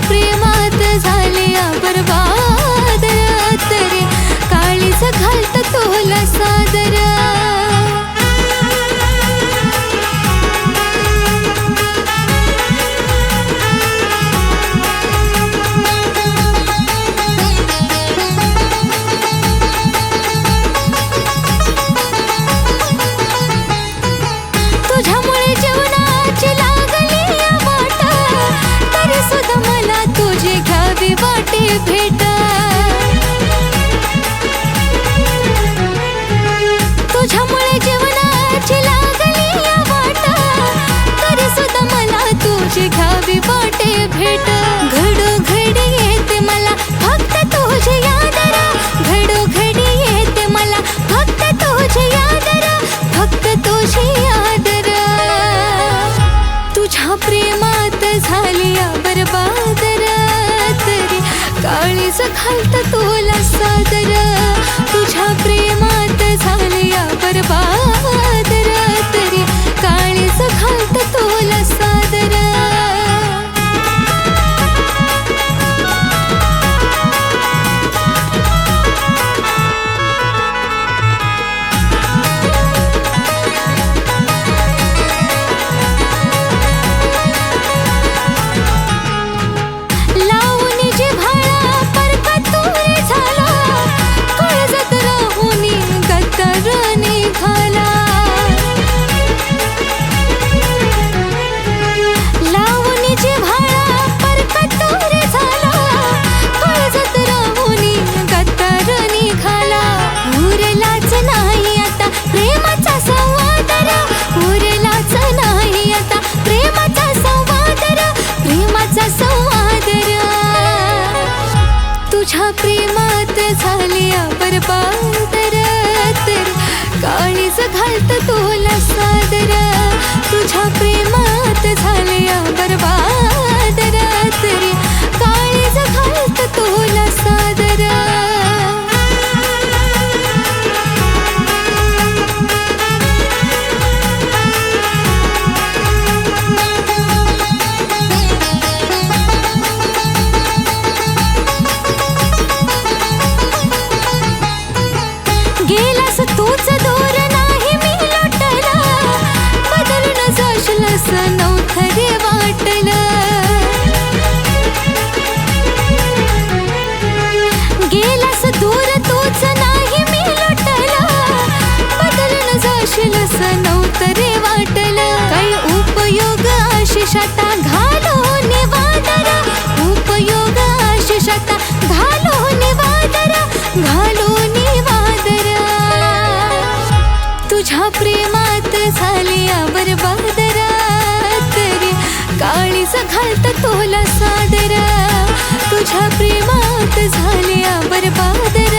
ప్రేమ घालत तुला सादर. तुझ्या प्रेमात झाले या बरबा आशिषता घालून वादरा उपयोग आशिषता घालून वादरा घालून वादरा. तुझ्या प्रेमात झाले आवर वादरा तरी काळीच घालत तोला सादरा. तुझ्या प्रेमात झाले आवर बादरा